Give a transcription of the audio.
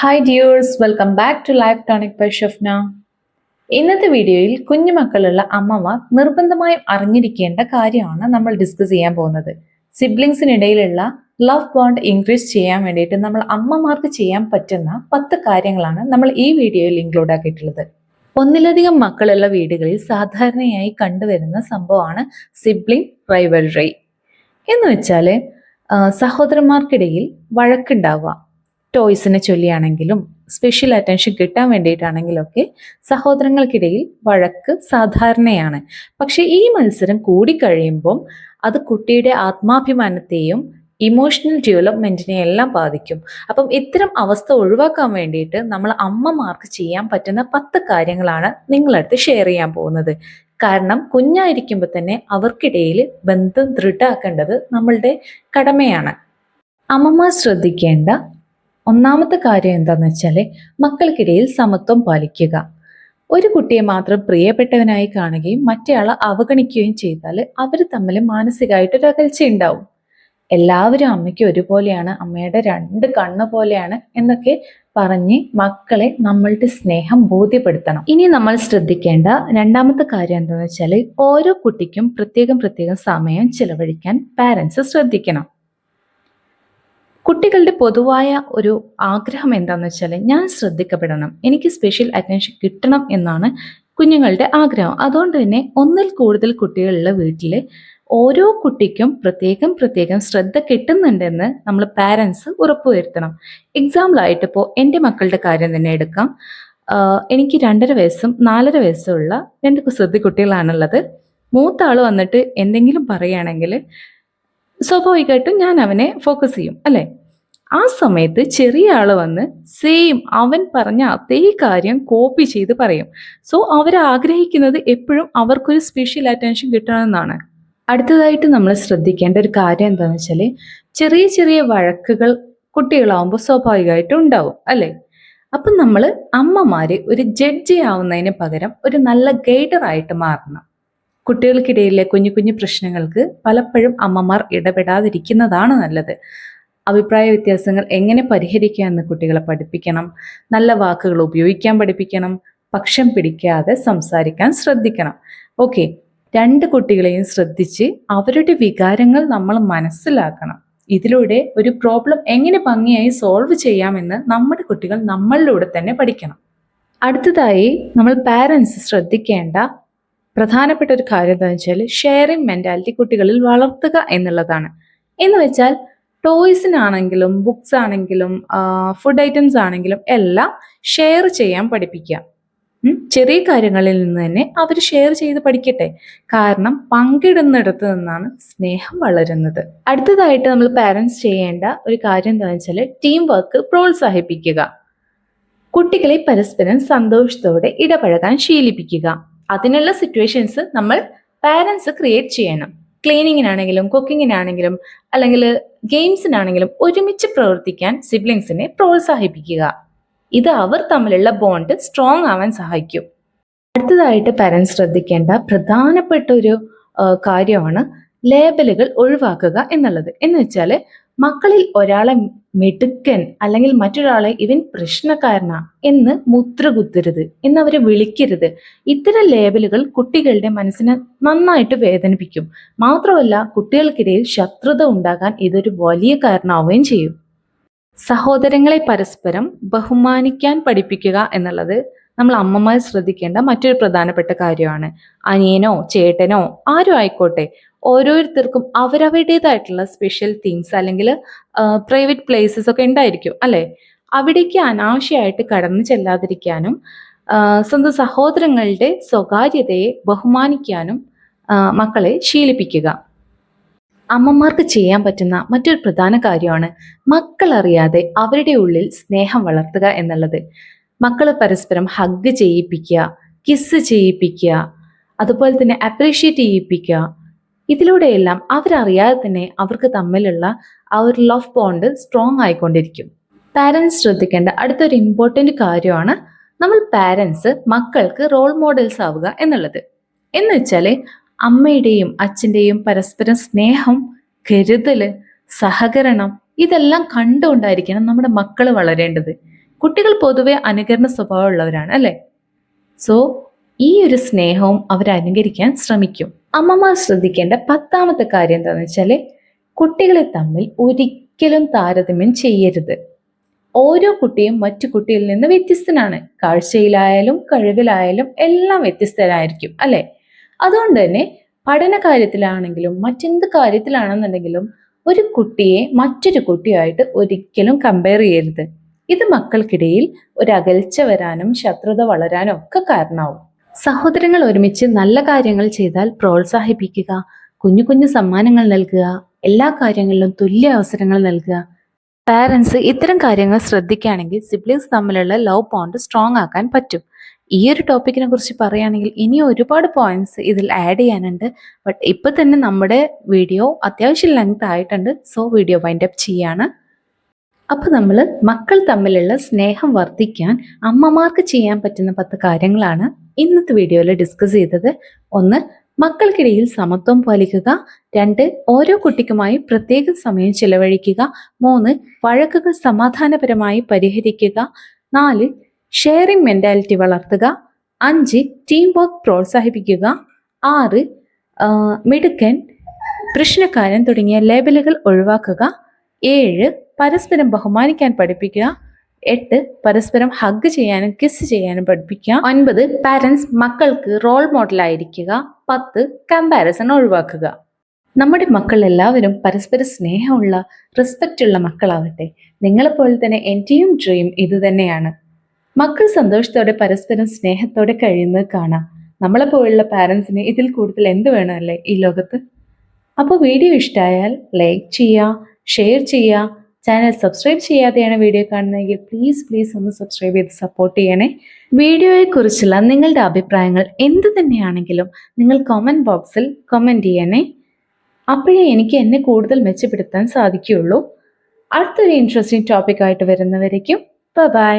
Hi dears welcome back to life tonic by Shafna ഇന്നത്തെ വീഡിയോയിൽ കുഞ്ഞുമക്കളുള്ള അമ്മമാർ നിർബന്ധമായും അറിഞ്ഞിരിക്കേണ്ട കാര്യമാണ് നമ്മൾ ഡിസ്കസ് ചെയ്യാൻ പോകുന്നത്. സിബ്ലിങ്സിനിടയിലുള്ള ലവ് ബോണ്ട് ഇൻക്രീസ് ചെയ്യാൻ വേണ്ടിയിട്ട് നമ്മൾ അമ്മമാർക്ക് ചെയ്യാൻ പറ്റുന്ന പത്ത് കാര്യങ്ങളാണ് നമ്മൾ ഈ വീഡിയോയിൽ ഇൻക്ലൂഡ് ആക്കിയിട്ടുള്ളത്. ഒന്നിലധികം മക്കളുള്ള വീടുകളിൽ സാധാരണയായി കണ്ടുവരുന്ന സംഭവമാണ് സിബ്ലിംഗ് റൈവൽറി എന്ന് വെച്ചാൽ സഹോദരന്മാർക്കിടയിൽ വഴക്കുണ്ടാവുക. ടോയ്സിനെ ചൊല്ലിയാണെങ്കിലും സ്പെഷ്യൽ അറ്റൻഷൻ കിട്ടാൻ വേണ്ടിയിട്ടാണെങ്കിലൊക്കെ സഹോദരങ്ങൾക്കിടയിൽ വഴക്ക് സാധാരണയാണ്. പക്ഷെ ഈ മത്സരം കൂടിക്കഴിയുമ്പം അത് കുട്ടിയുടെ ആത്മാഭിമാനത്തെയും ഇമോഷണൽ ഡെവലപ്മെന്റിനെ എല്ലാം ബാധിക്കും. അപ്പം ഇത്തരം അവസ്ഥ ഒഴിവാക്കാൻ വേണ്ടിയിട്ട് നമ്മൾ അമ്മമാർക്ക് ചെയ്യാൻ പറ്റുന്ന പത്ത് കാര്യങ്ങളാണ് നിങ്ങളടുത്ത് ഷെയർ ചെയ്യാൻ പോകുന്നത്. കാരണം കുഞ്ഞായിരിക്കുമ്പോൾ തന്നെ അവർക്കിടയിൽ ബന്ധം ദൃഢാക്കേണ്ടത് നമ്മളുടെ കടമയാണ്. അമ്മമാർ ശ്രദ്ധിക്കേണ്ട ഒന്നാമത്തെ കാര്യം എന്താന്ന് വെച്ചാൽ മക്കൾക്കിടയിൽ സമത്വം പാലിക്കുക. ഒരു കുട്ടിയെ മാത്രം പ്രിയപ്പെട്ടവനായി കാണുകയും മറ്റേയാളെ അവഗണിക്കുകയും ചെയ്താൽ അവർ തമ്മിൽ മാനസികമായിട്ടൊരു അകൽച്ച ഉണ്ടാവും എല്ലാവരും അമ്മയ്ക്ക് ഒരുപോലെയാണ് അമ്മയുടെ രണ്ട് കണ്ണ് പോലെയാണ് എന്നൊക്കെ പറഞ്ഞ് മക്കളെ നമ്മളുടെ സ്നേഹം ബോധ്യപ്പെടുത്തണം. ഇനി നമ്മൾ ശ്രദ്ധിക്കേണ്ട രണ്ടാമത്തെ കാര്യം എന്താണെന്ന് വെച്ചാൽ ഓരോ കുട്ടിക്കും പ്രത്യേകം പ്രത്യേകം സമയം ചിലവഴിക്കാൻ പാരൻസ് ശ്രദ്ധിക്കണം. കുട്ടികളുടെ പൊതുവായ ഒരു ആഗ്രഹം എന്താണെന്ന് വെച്ചാൽ ഞാൻ ശ്രദ്ധിക്കപ്പെടണം. എനിക്ക് സ്പെഷ്യൽ അറ്റൻഷൻ കിട്ടണം എന്നാണ് കുഞ്ഞുങ്ങളുടെ ആഗ്രഹം. അതുകൊണ്ട് തന്നെ ഒന്നിൽ കൂടുതൽ കുട്ടികളുള്ള വീട്ടിൽ ഓരോ കുട്ടിക്കും പ്രത്യേകം പ്രത്യേകം ശ്രദ്ധ കിട്ടുന്നുണ്ടെന്ന് നമ്മൾ പാരൻസ് ഉറപ്പുവരുത്തണം. എക്സാമ്പിളായിട്ട് ഇപ്പോൾ എന്റെ മക്കളുടെ കാര്യം തന്നെ എടുക്കാം. എനിക്ക് രണ്ടര വയസ്സും നാലര വയസ്സുള്ള രണ്ട് കുസൃതി കുട്ടികളാണുള്ളത്. മൂത്ത ആൾ വന്നിട്ട് എന്തെങ്കിലും പറയുകയാണെങ്കിൽ സ്വാഭാവികമായിട്ടും ഞാൻ അവനെ ഫോക്കസ് ചെയ്യും അല്ലേ? ആ സമയത്ത് ചെറിയ ആൾ വന്ന് സെയിം അവൻ പറഞ്ഞ അതേ കാര്യം കോപ്പി ചെയ്ത് പറയും. സോ അവർ ആഗ്രഹിക്കുന്നത് എപ്പോഴും അവർക്കൊരു സ്പെഷ്യൽ അറ്റൻഷൻ കിട്ടണമെന്നാണ്. അടുത്തതായിട്ട് നമ്മൾ ശ്രദ്ധിക്കേണ്ട ഒരു കാര്യം എന്താണെന്ന് വെച്ചാൽ ചെറിയ ചെറിയ വഴക്കുകൾ കുട്ടികളാവുമ്പോൾ സ്വാഭാവികമായിട്ടും ഉണ്ടാവും അല്ലേ? അപ്പം നമ്മൾ അമ്മമാരെ ഒരു ജഡ്ജി ആവുന്നതിന് പകരം ഒരു നല്ല ഗൈഡറായിട്ട് മാറണം. കുട്ടികൾക്കിടയിലെ കുഞ്ഞു കുഞ്ഞു പ്രശ്നങ്ങൾക്ക് പലപ്പോഴും അമ്മമാർ ഇടപെടാതിരിക്കുന്നതാണ് നല്ലത്. അഭിപ്രായ വ്യത്യാസങ്ങൾ എങ്ങനെ പരിഹരിക്കാമെന്ന് കുട്ടികളെ പഠിപ്പിക്കണം. നല്ല വാക്കുകൾ ഉപയോഗിക്കാൻ പഠിപ്പിക്കണം. പക്ഷം പിടിക്കാതെ സംസാരിക്കാൻ ശ്രദ്ധിക്കണം. ഓക്കെ. രണ്ട് കുട്ടികളെയും ശ്രദ്ധിച്ച് അവരുടെ വികാരങ്ങൾ നമ്മൾ മനസ്സിലാക്കണം. ഇതിലൂടെ ഒരു പ്രോബ്ലം എങ്ങനെ ഭംഗിയായി സോൾവ് ചെയ്യാമെന്ന് നമ്മുടെ കുട്ടികൾ നമ്മളിലൂടെ തന്നെ പഠിക്കണം. അടുത്തതായി നമ്മൾ പാരൻസ് ശ്രദ്ധിക്കേണ്ട പ്രധാനപ്പെട്ട ഒരു കാര്യം എന്താണെന്ന് വെച്ചാൽ ഷെയറിംഗ് മെന്റാലിറ്റി കുട്ടികളിൽ വളർത്തുക എന്നുള്ളതാണ്. എന്ന് വെച്ചാൽ ടോയ്സിനാണെങ്കിലും ബുക്സ് ആണെങ്കിലും ഫുഡ് ഐറ്റംസ് ആണെങ്കിലും എല്ലാം ഷെയർ ചെയ്യാൻ പഠിപ്പിക്കുക. ചെറിയ കാര്യങ്ങളിൽ നിന്ന് തന്നെ അവർ ഷെയർ ചെയ്ത് പഠിക്കട്ടെ. കാരണം പങ്കിടുന്നിടത്ത് നിന്നാണ് സ്നേഹം വളരുന്നത്. അടുത്തതായിട്ട് നമ്മൾ പാരൻസ് ചെയ്യേണ്ട ഒരു കാര്യം എന്താണെന്ന് വെച്ചാൽ ടീം വർക്ക് പ്രോത്സാഹിപ്പിക്കുക. കുട്ടികളെ പരസ്പരം സന്തോഷത്തോടെ ഇടപഴകാൻ ശീലിപ്പിക്കുക. അതിനുള്ള സിറ്റുവേഷൻസ് നമ്മൾ പാരൻസ് ക്രിയേറ്റ് ചെയ്യണം. ക്ലീനിങ്ങിനാണെങ്കിലും കുക്കിങ്ങിനാണെങ്കിലും അല്ലെങ്കിൽ ഗെയിംസിനാണെങ്കിലും ഒരുമിച്ച് പ്രവർത്തിക്കാൻ സിബ്ലിങ്സിനെ പ്രോത്സാഹിപ്പിക്കുക. ഇത് അവർ തമ്മിലുള്ള ബോണ്ട് സ്ട്രോങ് ആവാൻ സഹായിക്കും. അടുത്തതായിട്ട് പാരൻസ് ശ്രദ്ധിക്കേണ്ട പ്രധാനപ്പെട്ട ഒരു കാര്യമാണ് ലേബലുകൾ ഒഴിവാക്കുക എന്നുള്ളത്. എന്ന് വെച്ചാൽ മക്കളിൽ ഒരാളെ മെടുക്കൻ അല്ലെങ്കിൽ മറ്റൊരാളെ ഇവൻ പ്രശ്നക്കാരനാ എന്ന് മുദ്ര കുത്തരുത് എന്നവരെ വിളിക്കരുത്. ഇത്തരം ലേബലുകൾ കുട്ടികളുടെ മനസ്സിനെ നന്നായിട്ട് വേദനിപ്പിക്കും. മാത്രമല്ല കുട്ടികൾക്കിടയിൽ ശത്രുത ഉണ്ടാകാൻ ഇതൊരു വലിയ കാരണമാവുകയും ചെയ്യും. സഹോദരങ്ങളെ പരസ്പരം ബഹുമാനിക്കാൻ പഠിപ്പിക്കുക എന്നുള്ളത് നമ്മൾ അമ്മമാർ ശ്രദ്ധിക്കേണ്ട മറ്റൊരു പ്രധാനപ്പെട്ട കാര്യമാണ്. അനിയനോ ചേട്ടനോ ആരും ആയിക്കോട്ടെ. ഓരോരുത്തർക്കും അവരവരുടേതായിട്ടുള്ള സ്പെഷ്യൽ തിങ്സ് അല്ലെങ്കിൽ പ്രൈവറ്റ് പ്ലേസസ് ഒക്കെ ഉണ്ടായിരിക്കും അല്ലേ? അവിടേക്ക് അനാവശ്യമായിട്ട് കടന്നു ചെല്ലാതിരിക്കാനും സ്വന്തം സഹോദരങ്ങളുടെ സ്വകാര്യതയെ ബഹുമാനിക്കാനും മക്കളെ ശീലിപ്പിക്കുക. അമ്മമാർക്ക് ചെയ്യാൻ പറ്റുന്ന മറ്റൊരു പ്രധാന കാര്യമാണ് മക്കൾ അറിയാതെ അവരുടെ ഉള്ളിൽ സ്നേഹം വളർത്തുക എന്നുള്ളത്. മക്കൾ പരസ്പരം ഹഗ് ചെയ്യിപ്പിക്കുക കിസ് ചെയ്യിപ്പിക്കുക അതുപോലെ തന്നെ അപ്രീഷിയേറ്റ് ചെയ്യിപ്പിക്കുക ഇതിലൂടെയെല്ലാം അവരറിയാതെ തന്നെ അവർക്ക് തമ്മിലുള്ള ആ ഒരു ലവ് ബോണ്ട് സ്ട്രോങ് ആയിക്കൊണ്ടിരിക്കും. പാരൻസ് ശ്രദ്ധിക്കേണ്ട അടുത്തൊരു ഇമ്പോർട്ടന്റ് കാര്യമാണ് നമ്മൾ പാരൻസ് മക്കൾക്ക് റോൾ മോഡൽസ് ആവുക എന്നുള്ളത്. എന്ന് വെച്ചാൽ അമ്മയുടെയും അച്ഛന്റെയും പരസ്പരം സ്നേഹം കരുതൽ സഹകരണം ഇതെല്ലാം കണ്ടുകൊണ്ടായിരിക്കണം നമ്മുടെ മക്കൾ വളരേണ്ടത്. കുട്ടികൾ പൊതുവെ അനുകരണ സ്വഭാവമുള്ളവരാണ് അല്ലേ? സോ ഈ ഒരു സ്നേഹവും അവർ ശ്രമിക്കും. അമ്മമാർ ശ്രദ്ധിക്കേണ്ട പത്താമത്തെ കാര്യം എന്താണെന്ന് വെച്ചാൽ കുട്ടികളെ തമ്മിൽ ഒരിക്കലും താരതമ്യം ചെയ്യരുത്. ഓരോ കുട്ടിയും മറ്റു കുട്ടിയിൽ നിന്ന് വ്യത്യസ്തനാണ്. കാഴ്ചയിലായാലും കഴിവിലായാലും എല്ലാം വ്യത്യസ്തരായിരിക്കും അല്ലെ? അതുകൊണ്ട് തന്നെ പഠന കാര്യത്തിലാണെങ്കിലും മറ്റെന്ത് കാര്യത്തിലാണെന്നുണ്ടെങ്കിലും ഒരു കുട്ടിയെ മറ്റൊരു കുട്ടിയായിട്ട് ഒരിക്കലും കമ്പയർ ചെയ്യരുത്. ഇത് മക്കൾക്കിടയിൽ ഒരു അകൽച്ച വരാനും ശത്രുത വളരാനും ഒക്കെ കാരണമാവും. സഹോദരങ്ങൾ ഒരുമിച്ച് നല്ല കാര്യങ്ങൾ ചെയ്താൽ പ്രോത്സാഹിപ്പിക്കുക കുഞ്ഞു കുഞ്ഞു സമ്മാനങ്ങൾ നൽകുക എല്ലാ കാര്യങ്ങളിലും തുല്യ അവസരങ്ങൾ നൽകുക. പാരൻസ് ഇത്തരം കാര്യങ്ങൾ ശ്രദ്ധിക്കുകയാണെങ്കിൽ സിബ്ലിങ്സ് തമ്മിലുള്ള ലവ് ബോണ്ട് സ്ട്രോങ് ആക്കാൻ പറ്റും. ഈ ഒരു ടോപ്പിക്കിനെ കുറിച്ച് പറയുകയാണെങ്കിൽ ഇനി ഒരുപാട് പോയിന്റ്സ് ഇതിൽ ആഡ് ചെയ്യാനുണ്ട്. ബട്ട് ഇപ്പൊ തന്നെ നമ്മുടെ വീഡിയോ അത്യാവശ്യം ലെങ്ത് ആയിട്ടുണ്ട്. സോ വീഡിയോ വൈൻഡപ്പ് ചെയ്യാണ്. അപ്പൊ നമ്മൾ മക്കൾ തമ്മിലുള്ള സ്നേഹം വർദ്ധിക്കാൻ അമ്മമാർക്ക് ചെയ്യാൻ പറ്റുന്ന പത്ത് കാര്യങ്ങളാണ് ഇന്നത്തെ വീഡിയോയിൽ ഡിസ്കസ് ചെയ്തത്. ഒന്ന് മക്കൾക്കിടയിൽ സമത്വം പാലിക്കുക. രണ്ട് ഓരോ കുട്ടിക്കുമായി പ്രത്യേക സമയം ചിലവഴിക്കുക. മൂന്ന് വഴക്കുകൾ സമാധാനപരമായി പരിഹരിക്കുക. നാല് ഷെയറിംഗ് മെന്റാലിറ്റി വളർത്തുക. അഞ്ച് ടീം വർക്ക് പ്രോത്സാഹിപ്പിക്കുക. ആറ് മിടുക്കൻ പ്രശ്നക്കാരൻ തുടങ്ങിയ ലേബലുകൾ ഒഴിവാക്കുക. ഏഴ് പരസ്പരം ബഹുമാനിക്കാൻ പഠിപ്പിക്കുക. എട്ട് പരസ്പരം ഹഗ് ചെയ്യാനും കിസ് ചെയ്യാനും പഠിപ്പിക്കുക. ഒൻപത് പാരൻസ് മക്കൾക്ക് റോൾ മോഡൽ ആയിരിക്കുക. പത്ത് കമ്പാരിസൺ ഒഴിവാക്കുക. നമ്മുടെ മക്കൾ എല്ലാവരും പരസ്പര സ്നേഹമുള്ള റെസ്പെക്റ്റ് ഉള്ള മക്കളാവട്ടെ. നിങ്ങളെപ്പോലെ തന്നെ എന്റെയും ഡ്രീം ഇത് തന്നെയാണ്. മക്കൾ സന്തോഷത്തോടെ പരസ്പരം സ്നേഹത്തോടെ കഴിയുന്നത് കാണാം. നമ്മളെപ്പോലുള്ള പാരൻസിന് ഇതിൽ കൂടുതൽ എന്ത് വേണമല്ലേ ഈ ലോകത്ത്? അപ്പോൾ വീഡിയോ ഇഷ്ടമായാൽ ലൈക്ക് ചെയ്യുക ഷെയർ ചെയ്യുക. ചാനൽ സബ്സ്ക്രൈബ് ചെയ്യാതെയാണ് വീഡിയോ കാണുന്നതെങ്കിൽ പ്ലീസ് പ്ലീസ് ഒന്ന് സബ്സ്ക്രൈബ് ചെയ്ത് സപ്പോർട്ട് ചെയ്യണേ. വീഡിയോയെക്കുറിച്ചുള്ള നിങ്ങളുടെ അഭിപ്രായങ്ങൾ എന്ത് തന്നെയാണെങ്കിലും നിങ്ങൾ കമന്റ് ബോക്സിൽ കമന്റ് ചെയ്യണേ. അപ്പോഴേ എനിക്ക് എന്നെ കൂടുതൽ മെച്ചപ്പെടുത്താൻ സാധിക്കുകയുള്ളൂ. അടുത്തൊരു ഇൻട്രസ്റ്റിംഗ് ടോപ്പിക്കായിട്ട് വരുന്നവരേക്കും. ബൈ